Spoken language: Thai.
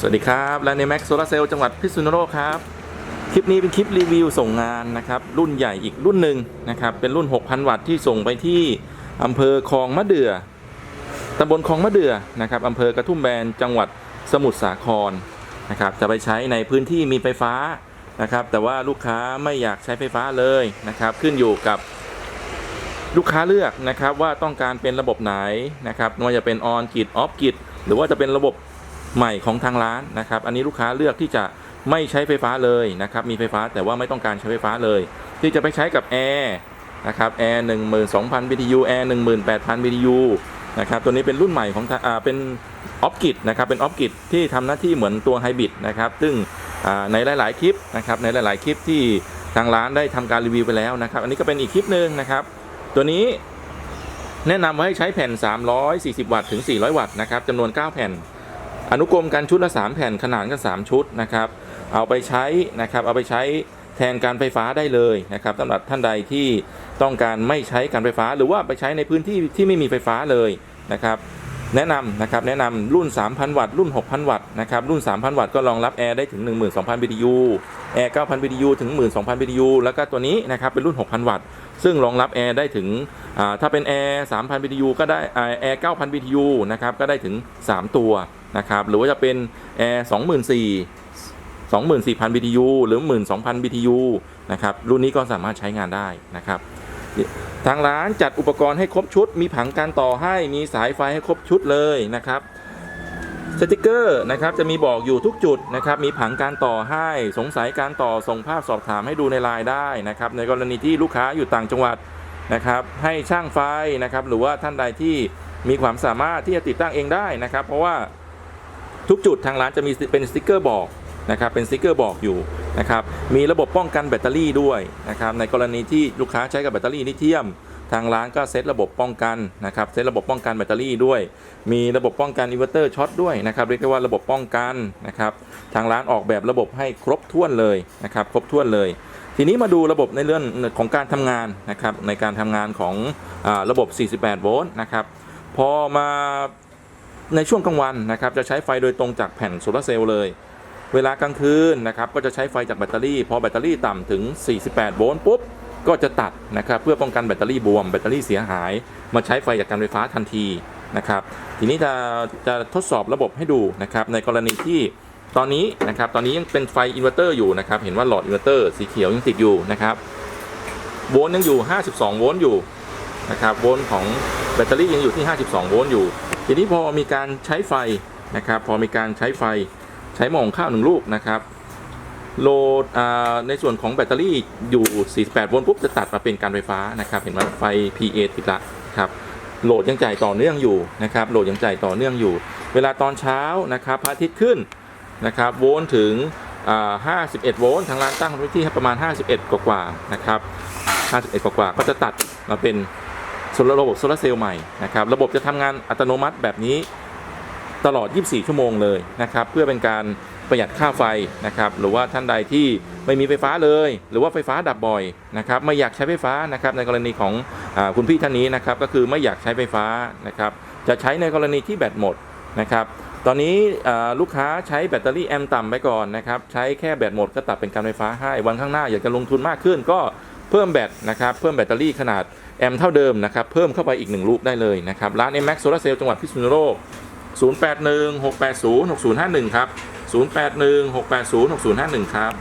สวัสดีครับและในแม็กโซลาเซลจังหวัดพิษณุโลกครับ คลิปนี้เป็นคลิปรีวิวส่งงานนะครับ รุ่นใหญ่อีกรุ่นหนึ่งนะครับ เป็นรุ่น 6,000 วัตต์ที่ส่งไปที่อำเภอคลองมะเดื่อตำบลคลองมะเดื่อนะครับอำเภอกระทุ่มแบนจังหวัดสมุทรสาครนะครับ จะไปใช้ในพื้นที่มีไฟฟ้านะครับ แต่ว่าลูกค้าไม่อยากใช้ไฟฟ้าเลยนะครับ ขึ้นอยู่กับลูกค้าเลือกนะครับว่าต้องการเป็นระบบไหนนะครับไม่ว่าจะเป็นออนกิดออฟกิดหรือว่าจะเป็นระบบ ใหม่ของทางร้านนะครับ อันนี้ลูกค้าเลือกที่จะไม่ใช้ไฟฟ้าเลยนะครับ มีไฟฟ้าแต่ว่าไม่ต้องการใช้ไฟฟ้าเลย ที่จะไปใช้กับแอร์นะครับแอร์หนึ่งหมื่นสองพัน BTU แอร์18,000 BTU นะครับ ตัวนี้เป็นรุ่นใหม่ของทางอ่าเป็นออฟกิดนะครับ เป็นออฟกิดที่ทำหน้าที่เหมือนตัวไฮบริดนะครับ ซึ่งในหลาย ๆ คลิปนะครับ ในหลาย ๆ คลิปที่ทางร้านได้ทำการรีวิวไปแล้วนะครับ อันนี้ก็เป็นอีกคลิปหนึ่งนะครับ ตัวนี้แนะนำว่าให้ใช้แผ่น 340 วัตต์ถึง 400 วัตต์นะครับจำนวน 9 แผ่น อนุกรมกันชุดละ 3 แผ่นขนานกัน 3 ชุดนะครับ เอาไปใช้นะครับ เอาไปใช้แทนการไฟฟ้าได้เลยนะครับสำหรับท่านใดที่ต้องการไม่ใช้การไฟฟ้า หรือว่าไปใช้ในพื้นที่ที่ไม่มีไฟฟ้าเลยนะครับ แนะนำนะครับแนะนำรุ่น 3,000 วัตต์รุ่น 6,000 วัตต์นะครับรุ่น 3,000 วัตต์ก็รองรับแอร์ได้ถึง 12,000 BTU แอร์ 9,000 BTU ถึง 12,000 BTU แล้วก็ตัวนี้นะครับเป็นรุ่น 6,000 วัตต์ซึ่งรองรับแอร์ได้ถึงถ้าเป็นแอร์ 3,000 BTU ก็ได้แอร์ 9,000 BTU นะครับก็ได้ถึง 3 ตัว นะครับ หรือว่าจะเป็นแอร์24,000 24,000 BTU หรือ12,000 BTU นะครับ รุ่นนี้ก็สามารถใช้งานได้นะครับ ทางร้านจัดอุปกรณ์ให้ครบชุด มีผังการต่อให้มีสายไฟให้ครบชุดเลยนะครับสติกเกอร์นะครับจะมีบอกอยู่ทุกจุดนะครับมีผังการต่อให้สงสัยการต่อส่งภาพสอบถามให้ดูในไลน์ได้นะครับในกรณีที่ลูกค้าอยู่ต่างจังหวัดนะครับให้ช่างไฟนะครับหรือว่าท่านใดที่มีความสามารถที่จะติดตั้งเองได้นะครับ เพราะว่า ทุกจุดทางร้านจะมีเป็นสติกเกอร์บอกนะครับเป็นสติกเกอร์บอกอยู่นะครับมีระบบป้องกันแบตเตอรี่ด้วยนะครับในกรณีที่ลูกค้าใช้กับแบตเตอรี่ลิเธียม ทางร้านก็เซตระบบป้องกันนะครับเซตระบบป้องกันแบตเตอรี่ด้วย มีระบบป้องกันอินเวอร์เตอร์ช็อตด้วยนะครับเรียกได้ว่าระบบป้องกันนะครับทางร้านออกแบบระบบให้ครบถ้วนเลยนะครับครบถ้วนเลย ทีนี้มาดูระบบในเรื่องของการทำงานนะครับในการทำงานของอระบบ 48 โวลต์นะครับพอมา ในช่วงกลางวันนะครับจะใช้ไฟโดยตรงจากแผ่นโซลาร์เซลล์เลย เวลากลางคืนนะครับก็จะใช้ไฟจากแบตเตอรี่ พอแบตเตอรี่ต่ำถึง 48 โวลต์ปุ๊บก็จะตัดนะครับเพื่อป้องกันแบตเตอรี่บวมแบตเตอรี่เสียหาย มาใช้ไฟจากการไฟฟ้าทันทีนะครับ ทีนี้จะจะทดสอบระบบให้ดูนะครับในกรณีที่ตอนนี้นะครับตอนนี้ยังเป็นไฟอินเวอร์เตอร์อยู่นะครับเห็นว่าหลอดอินเวอร์เตอร์สีเขียวยังติดอยู่นะครับโวลต์ยังอยู่ 52 โวลต์อยู่นะครับโวลต์ของแบตเตอรี่ยังอยู่ที่ 52 โวลต์อยู่ ทีนี้พอมีการใช้ไฟนะครับ พอมีการใช้ไฟใช้หม้อหุงข้าวหนึ่งลูกนะครับโหลดในส่วนของแบตเตอรี่อยู่ 48 โวลต์ปุ๊บจะตัดมาเป็นการไฟฟ้านะครับ เห็นไหมไฟ PA ติดละครับโหลดยังจ่ายต่อเนื่องอยู่นะครับโหลดยังจ่ายต่อเนื่องอยู่ เวลาตอนเช้านะครับพระอาทิตย์ขึ้นนะครับโวลต์ถึง 51 โวลต์ทางร้านตั้งไว้ที่ประมาณ 51 กว่าๆนะครับ 51 กว่าๆก็จะตัดมาเป็น โซลาร์ระบบโซลาร์เซลล์ใหม่นะครับระบบจะทำงานอัตโนมัติแบบนี้ตลอด 24 ชั่วโมงเลยนะครับเพื่อเป็นการประหยัดค่าไฟนะครับหรือว่าท่านใดที่ไม่มีไฟฟ้าเลย หรือว่าไฟฟ้าดับบ่อยนะครับไม่อยากใช้ไฟฟ้านะครับในกรณีของอคุณพี่ท่านนี้นะครับก็คือไม่อยากใช้ไฟฟ้านะครับจะใช้ในกรณีที่แบตหมดนะครับตอนนี้ลูกค้าใช้แบตเตอรี่แอมป์ต่ำไปก่อนนะครับใช้แค่แบตหมดก็ตัดเป็นการไฟฟ้าให้วันข้างหน้าอยากจะลงทุนมากขึ้นก็ เพิ่มแบตนะครับเพิ่มแบตเตอรี่ขนาดแอมเท่าเดิมนะครับเพิ่มเข้าไปอีกหนึ่งลูกได้เลยนะครับร้าน m Max Solar Cell จังหวัดพิษณุโลก 0816806051 ครับ 0816806051 ครับ